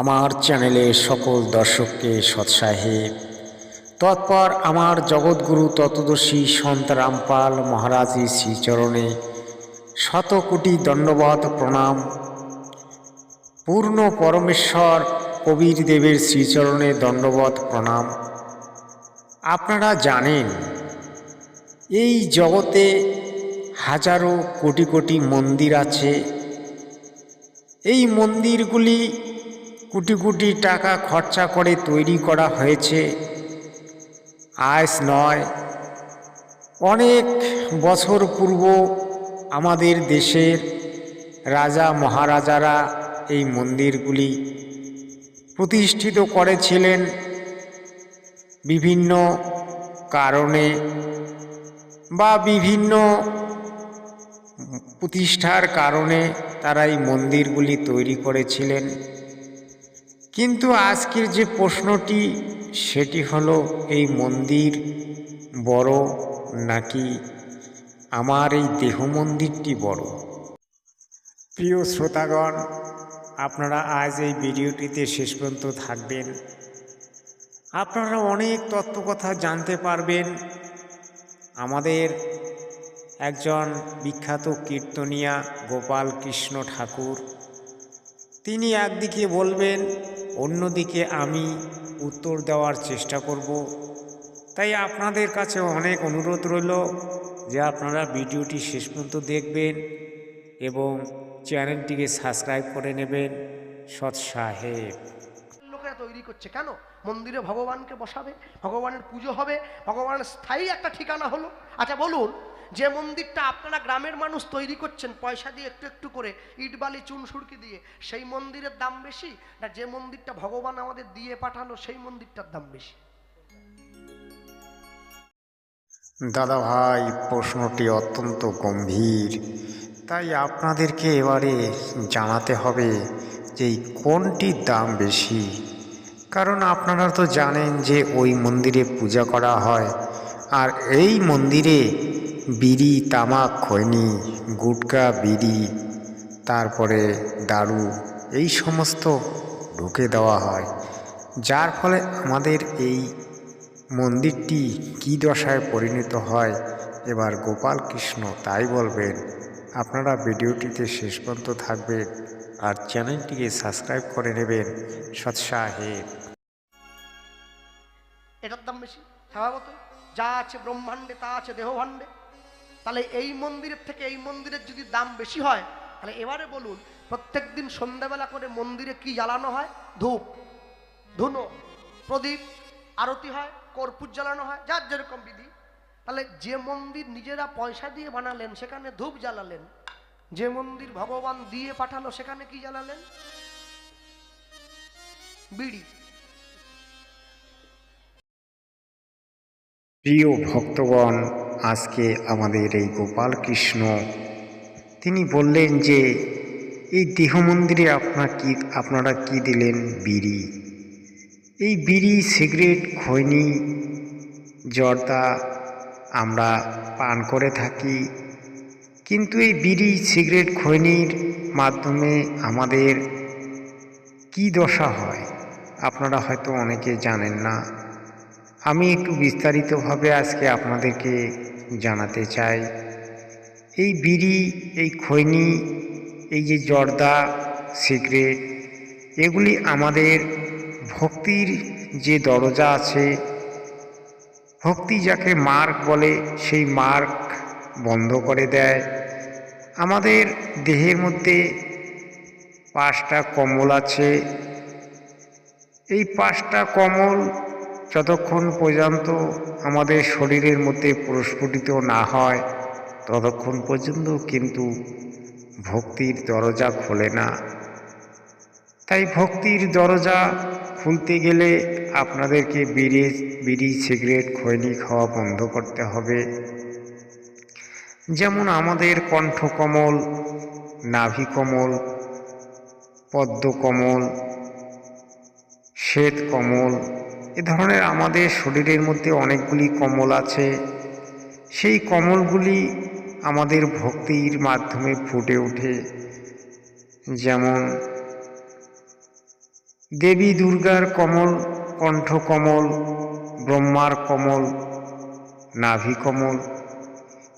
আমার চ্যানেলে সকল দর্শককে সৎসাহেব তৎপর আমার জগৎগুরু তত্ত্বদর্শী সন্ত রামপাল মহারাজের শ্রীচরণে শত কোটি দণ্ডবত প্রণাম। পূর্ণ পরমেশ্বর কবির দেবের শ্রীচরণে দণ্ডবত প্রণাম। আপনারা জানেন, এই জগতে হাজারো কোটি কোটি মন্দির আছে। এই মন্দিরগুলি কোটি কোটি টাকা খরচা করে তৈরি করা হয়েছে। আজ নয়, অনেক বছর পূর্ব আমাদের দেশের রাজা মহারাজারা এই মন্দিরগুলি প্রতিষ্ঠিত করেছিলেন বিভিন্ন কারণে বা বিভিন্ন প্রতিষ্ঠার কারণে তারা এই মন্দিরগুলি তৈরি করেছিলেন। কিন্তু আজকের যে প্রশ্নটি, সেটি হলো, এই মন্দির বড় নাকি আমার এই দেহ মন্দিরটি বড়? প্রিয় শ্রোতাগণ, আপনারা আজ এই ভিডিওটিতে শেষ পর্যন্ত থাকবেন। আপনারা অনেক তত্ত্বকথা জানতে পারবেন। আমাদের একজন বিখ্যাত কীর্তনিয়া গোপাল কৃষ্ণ ঠাকুর, তিনি একদিকে বলবেন অন্যদিকে আমি উত্তর দেওয়ার চেষ্টা করব। তাই আপনাদের কাছে অনেক অনুরোধ রইল যে আপনারা ভিডিওটি শেষ পর্যন্ত দেখবেন এবং চ্যানেলটিকে সাবস্ক্রাইব করে নেবেন। সৎ সাহেব। লোকেরা তৈরি করছে কেন? মন্দিরে ভগবানকে বসাবে, ভগবানের পুজো হবে, ভগবানের স্থায়ী একটা ঠিকানা হলো। আচ্ছা বলুন যে মন্দিরটা আপনারা গ্রামের মানুষ তৈরি করছেন, পয়সা দিয়ে একটু একটু করে, ইট বালি, চুন সুরকি দিয়ে, সেই মন্দিরের দাম বেশি? না যে মন্দিরটা ভগবান আমাদের দিয়ে পাঠালো, সেই মন্দিরটার দাম বেশি? দাদা ভাই, প্রশ্নটি অত্যন্ত গম্ভীর। তাই আপনাদেরকে এবারে জানাতে হবে যে কোনটির দাম বেশি? কারণ আপনারা তো জানেন যে ওই মন্দিরে পূজা করা হয়, আর এই মন্দিরে বিড়ি, তামাক, খৈনি, গুটকা, বিড়ি, তারপরে দারু এই সমস্ত ঢুকে দেওয়া হয়। যার ফলে আমাদের এই মন্দিরটি কী দশায় পরিণত হয়? এবার গোপাল কৃষ্ণ তাই বলবেন, আপনারা ভিডিওটিতে শেষ পর্যন্ত থাকবেন আর চ্যানেলটিকে সাবস্ক্রাইব করে নেবেন। সৎসাহেব এটার দাম বেশি, স্বভাবত যা আছে ব্রহ্মাণ্ডে, তা আছে দেহভাণ্ডে। তাহলে এই মন্দিরের থেকে এই মন্দিরের যদি দাম বেশি হয়, তাহলে এবারে বলুন প্রত্যেক দিন সন্ধ্যাবেলা করে মন্দিরে কি জ্বালানো হয়? ধূপ, ধুনো, প্রদীপ, আরতি হয়, কর্পূর জ্বালানো হয়, যার যেরকম বিধি। তাহলে যে মন্দির নিজেরা পয়সা দিয়ে বানালেন, সেখানে ধূপ জ্বালালেন। যে মন্দির ভগবান দিয়ে পাঠালো, সেখানে কি জ্বালালেন? বিড়ি। প্রিয় ভক্তগণ আজকে আমাদের এই গোপাল কৃষ্ণ। তিনি বললেন যে, এই দেহ মন্দিরে আপনার কি, আপনারা কি দিলেন বিড়ি? এই বিড়ি, সিগারেট, খৈনি, জর্দা আমরা পান করে থাকি। কিন্তু এই বিড়ি, সিগারেট, খৈনির মাধ্যমে আমাদের কি দশা হয়, আপনারা হয়তো অনেকে জানেন না। আমি একটু বিস্তারিতভাবে আজকে আপনাদেরকে জানাতে চাই। এই বিড়ি, এই খৈনি, এই যে জর্দা, সিগারেট, এগুলি আমাদের ভক্তির যে দরজা আছে, ভক্তি যাকে মার্ক বলে, সেই মার্ক বন্ধ করে দেয়। আমাদের দেহের মধ্যে পাঁচটা কমল আছে। এই পাঁচটা কমল যতক্ষণ পর্যন্ত আমাদের শরীরের মধ্যে প্রস্ফুটিত না হয়, ততক্ষণ পর্যন্ত কিন্তু ভক্তির দরজা খোলে না। তাই ভক্তির দরজা খুলতে গেলে আপনাদেরকে বিড়ি বিড়ি, সিগারেট, খৈনি খাওয়া বন্ধ করতে হবে। যেমন আমাদের কণ্ঠকমল, নাভিকমল, পদ্মকমল শ্বেত কমল এ ধরনের আমাদের শরীরের মধ্যে অনেকগুলি কমল আছে। সেই কমলগুলি আমাদের ভক্তির মাধ্যমে ফুটে ওঠে। যেমন দেবী দুর্গার কমল, কণ্ঠ কমল, ব্রহ্মার কমল, নাভি কমল।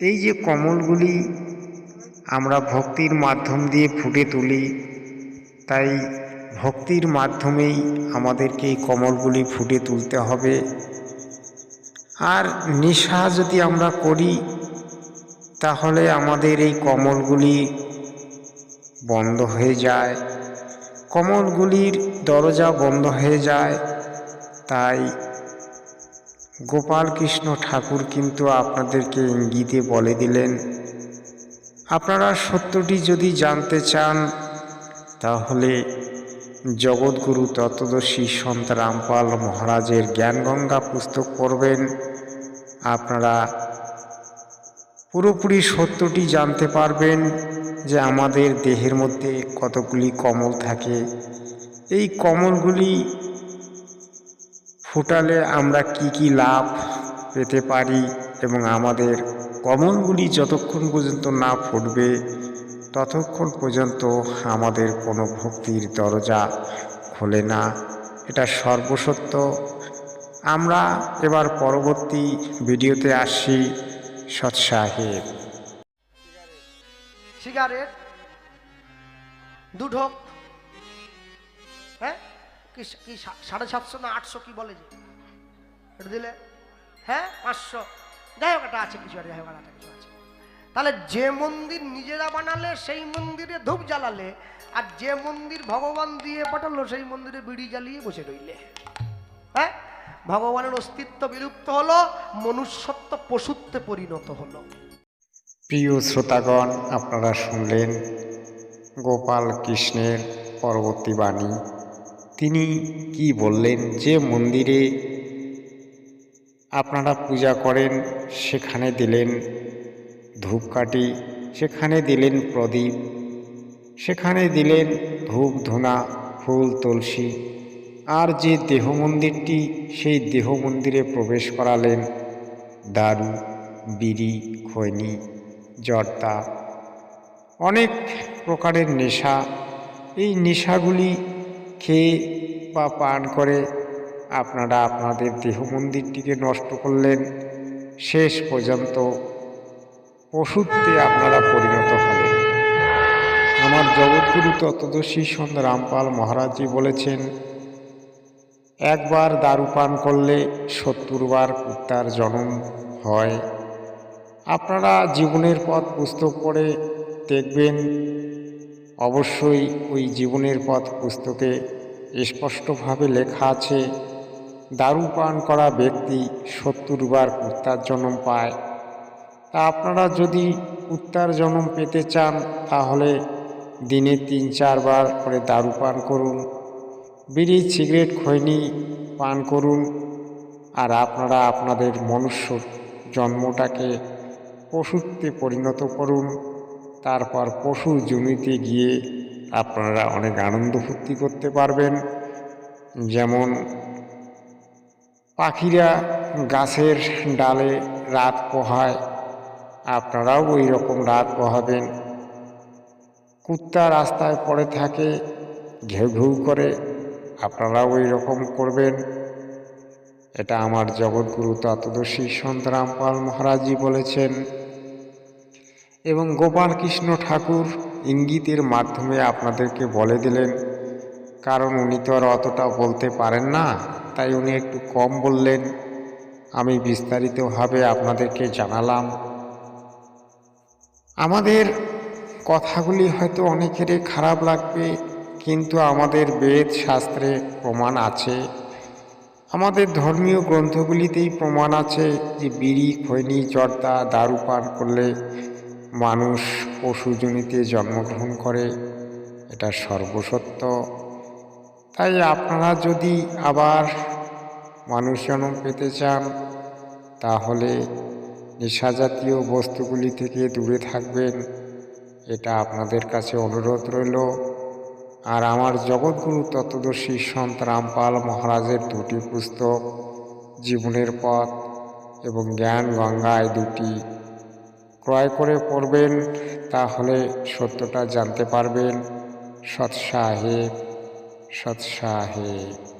এই যে কমলগুলি আমরা ভক্তির মাধ্যম দিয়ে ফুটে তুলি, তাই ভক্তির মাধ্যমেই আমাদেরকে এই কমলগুলি ফুটে তুলতে হবে। আর নেশা যদি আমরা করি, তাহলে আমাদের এই কমলগুলি বন্ধ হয়ে যায়। কমলগুলির দরজা বন্ধ হয়ে যায়। তাই গোপাল কৃষ্ণ ঠাকুর কিন্তু আপনাদেরকে ইঙ্গিতে বলে দিলেন, আপনারা সত্যটি যদি জানতে চান, তাহলে জগৎগুরু তত্ত্বদর্শী সন্ত রামপাল মহারাজের জ্ঞানগঙ্গা পুস্তক পড়বেন। আপনারা পুরোপুরি সত্যটি জানতে পারবেন যে আমাদের দেহের মধ্যে কতগুলি কমল থাকে। এই কমলগুলি ফুটালে আমরা কি কি লাভ পেতে পারি এবং আমাদের কমলগুলি যতক্ষণ পর্যন্ত না ফুটবে ততক্ষণ পর্যন্ত আমাদের কোনো ভক্তির দরজা খোলে না। এটা সর্বসত্য। আমরা এবার পরবর্তী ভিডিওতে আসছি সৎসাহেব। সিগারেট দু ঢোক হ্যাঁ? কি কি সাড়ে সাতশো না আটশো কি বলে যে? এটা দিলে হ্যাঁ? পাঁচশো। যাই হোক, একটা আছে কিছু আর, যাই হোক একটা কিছু তাহলে যে মন্দির নিজেরা বানালে, সেই মন্দিরে ধূপ জ্বালালে, আর যে মন্দির ভগবান দিয়ে পাঠালো, সেই মন্দিরে বিড়ি জ্বালিয়ে বসে রইলে। হ্যাঁ? ভগবানের অস্তিত্ব বিলুপ্ত হলো, মনুষ্যত্ব পশুত্বে পরিণত হলো। প্রিয় শ্রোতাগণ, আপনারা শুনলেন গোপাল কৃষ্ণের পরবর্তী বাণী। তিনি কি বললেন? যে মন্দিরে আপনারা পূজা করেন, সেখানে দিলেন ধূপকাঠি, সেখানে দিলেন প্রদীপ। সেখানে দিলেন ধূপ, ধুনা, ফুল, তুলসী। আর যে দেহ মন্দিরটি সেই দেহ মন্দিরে প্রবেশ করালেন দারু, বিড়ি, খৈনি, জর্দা। অনেক প্রকারের নেশা। এই নেশাগুলি খেয়ে বা পান করে আপনারা আপনাদের দেহ মন্দিরটিকে নষ্ট করলেন। শেষ পর্যন্ত পশুত্বে আপনারা পরিণত হলেন। আমার জগৎগুরু তত্ত্বদর্শী সন্ত রামপাল মহারাজজি বলেছেন, একবার দারু পান করলে সত্তরবার কুত্তার জন্ম হয়। আপনারা জীবনের পথ পুস্তক পড়ে দেখবেন, অবশ্যই ওই জীবনের পথ পুস্তকে স্পষ্টভাবে লেখা আছে, দারু পান করা ব্যক্তি সত্তরবার কুত্তার জন্ম পায়। তা আপনারা যদি উত্তার জনম পেতে চান, তাহলে দিনে তিন, চারবার করে দারু পান করুন, বিড়ি, সিগারেট, খৈনি পান করুন, আর আপনারা আপনাদের মনুষ্য জন্মটাকে পশুত্বে পরিণত করুন। তারপর পশু জমিতে গিয়ে আপনারা অনেক আনন্দ ফুর্তি করতে পারবেন। যেমন পাখিরা গাছের ডালে রাত পোহায় আপনারাও ওই রকম রাত পোহাবেন। কুত্তা রাস্তায় পড়ে থাকে, ঘেউ ঘেউ করে, আপনারাও ওই রকম করবেন। এটা আমার জগৎগুরু তত্ত্বদর্শী সন্তরাম পাল মহারাজজি বলেছেন। এবং গোপাল কৃষ্ণ ঠাকুর ইঙ্গিতের মাধ্যমে আপনাদেরকে বলে দিলেন, কারণ উনি তো আর অতটা বলতে পারেন না, তাই উনি একটু কম বললেন। আমি বিস্তারিতভাবে আপনাদেরকে জানালাম। আমাদের কথাগুলি হয়তো অনেকেরই খারাপ লাগবে, কিন্তু আমাদের বেদ শাস্ত্রে প্রমাণ আছে। আমাদের ধর্মীয় গ্রন্থগুলিতেই প্রমাণ আছে যে বিড়ি, খৈনি, জর্দা, দারু পান করলে মানুষ পশুজনিতে জন্মগ্রহণ করে, এটা সর্বসত্য। তাই আপনারা যদি আবার মানুষ জন্ম পেতে চান, তাহলে নেশাজাতীয় বস্তুগুলি থেকে দূরে থাকবেন। এটা আপনাদের কাছে অনুরোধ রইল। আর আমার জগৎগুরু তত্ত্বদর্শী সন্ত রামপাল মহারাজের দুটি পুস্তক, জীবনের পথ এবং জ্ঞান গঙ্গায় দুটি। ক্রয় করে পড়বেন, তাহলে সত্যটা জানতে পারবেন। সৎ সাহেব সৎ সাহেব